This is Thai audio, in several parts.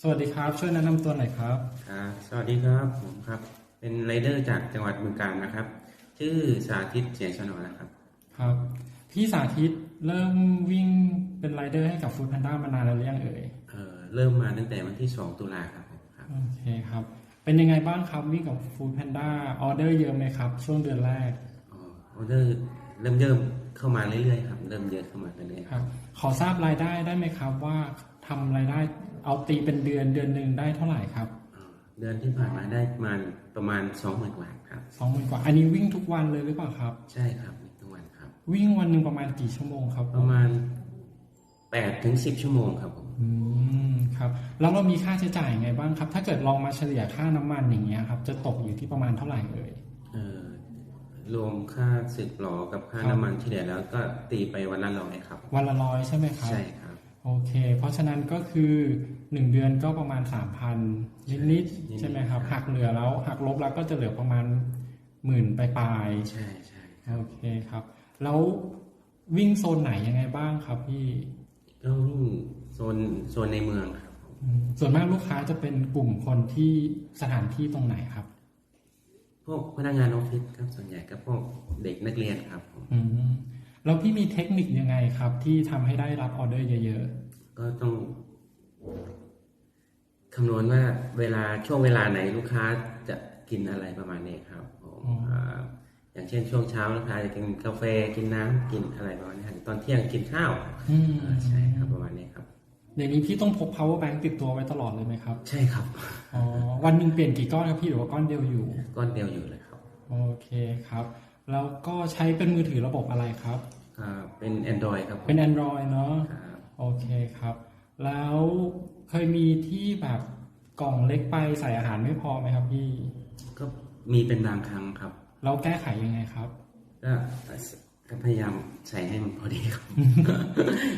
สวัสดีครับ ช่วยแนะนำตัวหน่อยครับ ครับสวัสดีครับผมครับ เป็นไรเดอร์จากจังหวัดบึงกาฬนะครับ ชื่อสาธิตเสียงชนอนะครับ ครับ พี่สาธิตเริ่มวิ่งเป็นไรเดอร์ให้กับฟู้ดแพนด้ามานานแล้วหรือยังเอ่ยเอ่อเริ่มมาตั้งแต่วันที่ 2 ตุลาครับผมครับโอเคครับ เป็นยังไงบ้างครับวิ่งกับฟู้ดแพนด้าออเดอร์เยอะไหมครับ ช่วงเดือนแรกอ๋อออเดอร์เริ่มเริ่มเข้ามาเรื่อยๆครับ เริ่มเยอะเข้ามาเรื่อยๆครับ ขอทราบรายได้ได้ไหมครับว่า ทำรายได้ เอาตีเป็นเดือนเดือนหนึ่งได้เท่าไหร่ครับอ่าเดือนที่ผ่านมาได้ประมาณประมาณ2 0,000กว่าครับสองหมื่นกว่า อันนี้วิ่งทุกวันเลยหรือเปล่าครับ ใช่ครับทุกวันครับ วิ่งวันหนึ่งประมาณกี่ชั่วโมงครับ ประมาณ8ถึง10ชั่วโมงครับผมอืมครับ แล้วเรามีค่าใช้จ่ายยังไงบ้างครับ ถ้าเกิดลองมาเฉลี่ยค่าน้ำมันอย่างเงี้ยครับ จะตกอยู่ที่ประมาณเท่าไหร่เอ่ยเอ่อรวมค่าสึกหลอกับค่าครับน้ำมันเฉลี่ยแล้วก็ตีไปวันละร้อยครับ วันละร้อยใช่ไหมครับใช่ครับ โอเค เพราะฉะนั้นก็คือหนึ่งเดือนก็ประมาณสามพันนิดนิดๆๆใช่ไหมครับครับ หักเหลือแล้วหักลบแล้วก็จะเหลือประมาณหมื่นปลายใช่ใช่ๆโอเคครับ แล้ววิ่งโซนไหนยังไงบ้างครับพี่ก็วิ่งโซนโซนในเมืองครับผมอืมส่วนมากลูกค้าจะเป็นกลุ่มคนที่สถานที่ตรงไหนครับ พวกพนักงานออฟฟิศครับส่วนใหญ่ก็พวกเด็กนักเรียนครับผมอืม แล้วพี่มีเทคนิคยังไงครับ ที่ทำให้ได้รับออเดอร์เยอะก็ต้องคำนวณว่าเวลาช่วงเวลาไหนลูกค้าจะกินอะไรประมาณนี้ครับผมอ่าอย่างเช่นช่วงเช้าลูกค้าจะกินกาแฟกินน้ำกินอะไรประมาณนี้ครับตอนเที่ยงกินข้าวๆอืมอ่าใช่ครับประมาณนี้ครับอย่างนี้พี่ต้องพก power bank ติดตัวไว้ตลอดเลยไหมครับ ใช่ครับอ๋อวันหนึ่งเปลี่ยนกี่ก้อนครับพี่หรือว่าก้อนเดียวอยู่ ก้อนเดียวอยู่เลยครับ โอเคครับ แล้วก็ใช้เป็นมือถือระบบอะไรครับอ่า เป็น Android ครับผมเป็น Android เนาะครับโอเคครับ แล้วเคยมีที่แบบกล่องเล็กไปใส่อาหารไม่พอไหมครับพี่ ก็มีเป็นบางครั้งครับ เราแก้ไขยังไงครับ ก็ก็พยายามใส่ให้มันพอดีครับ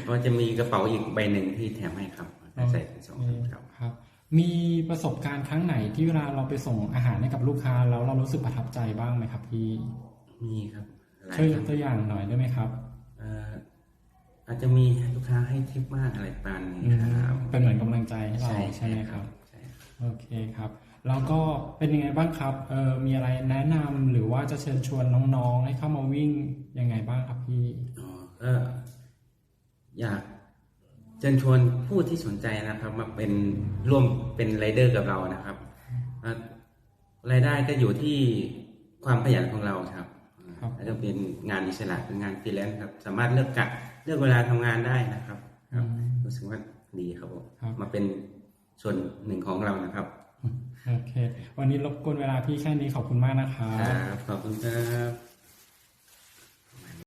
เพราะจะมีกระเป๋าอีกใบหนึ่งที่แถมให้ครับก็ใส่เป็นสองอันครับ ครับ มีประสบการณ์ครั้งไหนที่เวลาเราไปส่งอาหารให้กับลูกค้าแล้วเรารู้สึกประทับใจบ้างไหมครับพี่ มีครับหลายช่วยคยรั้กงตัวอย่างหน่อยได้ไหมครับเอ่ออาจจะมีลูกค้าให้ทิปมากอะไรประมาณนี้อืมครับเป็นเหมือนกำลังใจให้เราใช่ไหมครับใช่ครับโอเคครับแล้วก็เป็นยังไงบ้างครับเออมีอะไรแนะนำหรือว่าจะเชิญชวนน้องๆ ให้เข้ามาวิ่งยังไงบ้างครับพี่อ๋อก็อยากเชิญชวนผู้ที่สนใจนะครับ มาเป็นร่วมเป็นไรเดอร์กับเรานะครับอะรายได้ก็อยู่ที่ความขยันของเราครับ ครับแล้วก็เป็นงานอิสระเป็นงานฟรีแลนซ์ครับ สามารถเลือกกะเลือกเวลาทำงานได้นะครับครับรู้สึกว่าดีครับผมครับมาเป็นส่วนหนึ่งของเรานะครับโอเค วันนี้รบกวนเวลาพี่แค่นี้ขอบคุณมากนะครับครับขอบคุณครับ